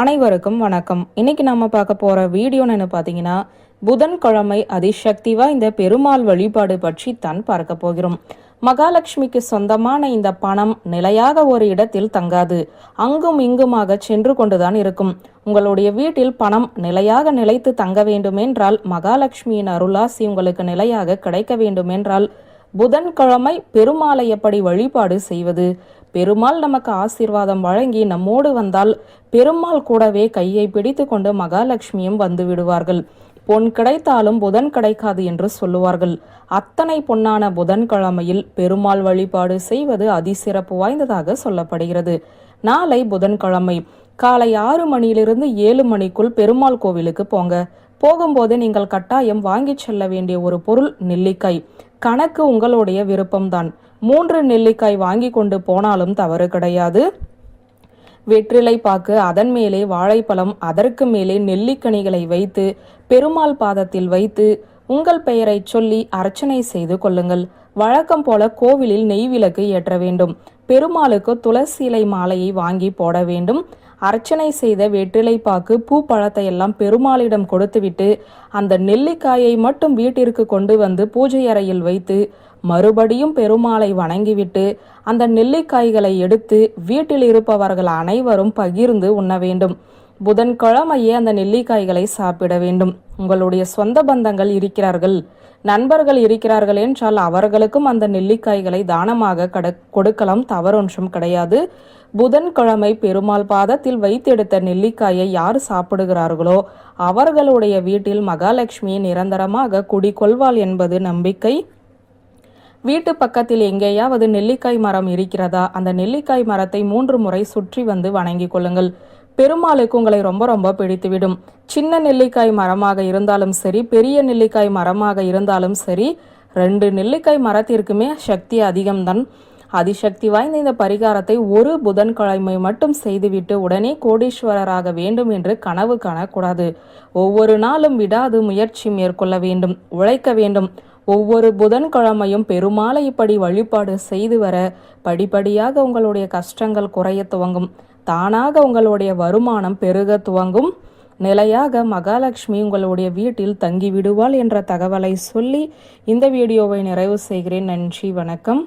அனைவருக்கும் வணக்கம். இன்னைக்கு நம்ம பார்க்க போற வீடியோன்னு பார்த்தீங்கன்னா புதன்கிழமை அதிசக்தி வாய்ந்த பெருமாள் வழிபாடு பற்றி தான் பார்க்க போகிறோம். மகாலட்சுமிக்கு சொந்தமான இந்த பணம் நிலையாக ஒரு இடத்தில் தங்காது. அங்கும் இங்குமாக சென்று கொண்டுதான் இருக்கும். உங்களுடைய வீட்டில் பணம் நிலையாக நிலைத்து தங்க வேண்டுமென்றால் மகாலட்சுமியின் அருளாசி உங்களுக்கு நிலையாக கிடைக்க வேண்டுமென்றால் புதன்கிழமை பெருமாளை எப்படி வழிபாடு செய்வது? பெருமாள் நமக்கு ஆசீர்வாதம் வழங்கி நம்மோடு வந்தால் பெருமாள் கூடவே கையை பிடித்து கொண்டு மகாலட்சுமியும் வந்து விடுவார்கள். பொன் கிடைத்தாலும் புதன் கிடைக்காது என்று சொல்லுவார்கள். அத்தனை பொன்னான புதன்கிழமையில் பெருமாள் வழிபாடு செய்வது அதிசிறப்பு வாய்ந்ததாக சொல்லப்படுகிறது. நாளை புதன்கிழமை. காலை ஆறு மணியிலிருந்து ஏழு மணிக்குள் பெருமாள் கோவிலுக்கு போங்க. போகும்போது நீங்கள் கட்டாயம் வாங்கிச் செல்ல வேண்டிய ஒரு பொருள் நெல்லிக்காய். கணக்கு உங்களுடைய விருப்பம்தான். மூன்று நெல்லிக்காய் வாங்கி கொண்டு போனாலும் தவறு கிடையாது. வெற்றிலை பாக்கு அதன் மேலே வாழைப்பழம் அதற்கு மேலே நெல்லிக்கனிகளை வைத்து பெருமாள் பாதத்தில் வைத்து உங்கள் பெயரை சொல்லி அர்ச்சனை செய்து கொள்ளுங்கள். வழக்கம் போல கோவிலில் நெய் விளக்கு ஏற்ற வேண்டும். பெருமாளுக்கு துளசி இலை மாலையை வாங்கி போட வேண்டும். அர்ச்சனை செய்த வெற்றிலை பாக்கு பூ பழத்தையெல்லாம் பெருமாளிடம் கொடுத்துவிட்டு அந்த நெல்லிக்காயை மட்டும் வீட்டிற்கு கொண்டு வந்து பூஜை அறையில் வைத்து மறுபடியும் பெருமாளை வணங்கிவிட்டு அந்த நெல்லிக்காய்களை எடுத்து வீட்டில் இருப்பவர்கள் அனைவரும் பகிர்ந்து உண்ண வேண்டும். புதன்கிழமையே அந்த நெல்லிக்காய்களை சாப்பிட வேண்டும். உங்களுடைய சொந்த பந்தங்கள் இருக்கிறார்கள். நண்பர்கள் இருக்கிறார்கள் என்றால் அவர்களுக்கும் அந்த நெல்லிக்காய்களை தானமாக கட கொடுக்கலாம். தவறொன்றும் கிடையாது. புதன்கிழமை பெருமாள் பாதத்தில் வைத்தெடுத்த நெல்லிக்காயை யார் சாப்பிடுகிறார்களோ அவர்களுடைய வீட்டில் மகாலட்சுமி நிரந்தரமாக குடிக்கொள்வாள் என்பது நம்பிக்கை. வீட்டு பக்கத்தில் எங்கேயாவது நெல்லிக்காய் மரம் இருக்கிறதா? அந்த நெல்லிக்காய் மரத்தை மூன்று முறை சுற்றி வந்து வணங்கிக் கொள்ளுங்கள். பெருமாளுக்கு உங்களை ரொம்ப ரொம்ப பிடித்துவிடும். சின்ன நெல்லிக்காய் மரமாக இருந்தாலும் சரி பெரிய நெல்லிக்காய் மரமாக இருந்தாலும் சரி ரெண்டு நெல்லிக்காய் மரத்திற்குமே சக்தி அதிகம்தான். அதிசக்தி வாய்ந்த இந்த பரிகாரத்தை ஒரு புதன்கிழமை மட்டும் செய்துவிட்டு உடனே கோடீஸ்வரராக வேண்டும் என்று கனவு காணக்கூடாது. ஒவ்வொரு நாளும் விடாது முயற்சி மேற்கொள்ள வேண்டும் உழைக்க வேண்டும். ஒவ்வொரு புதன்கிழமையும் பெருமாளை இப்படி வழிபாடு செய்து வர படிப்படியாக உங்களுடைய கஷ்டங்கள் குறைய துவங்கும். தானாக உங்களுடைய வருமானம் பெருக துவங்கும். நிலையாக மகாலட்சுமி உங்களுடைய வீட்டில் தங்கி விடுவாள் என்ற தகவலை சொல்லி இந்த வீடியோவை நிறைவு செய்கிறேன். நன்றி வணக்கம்.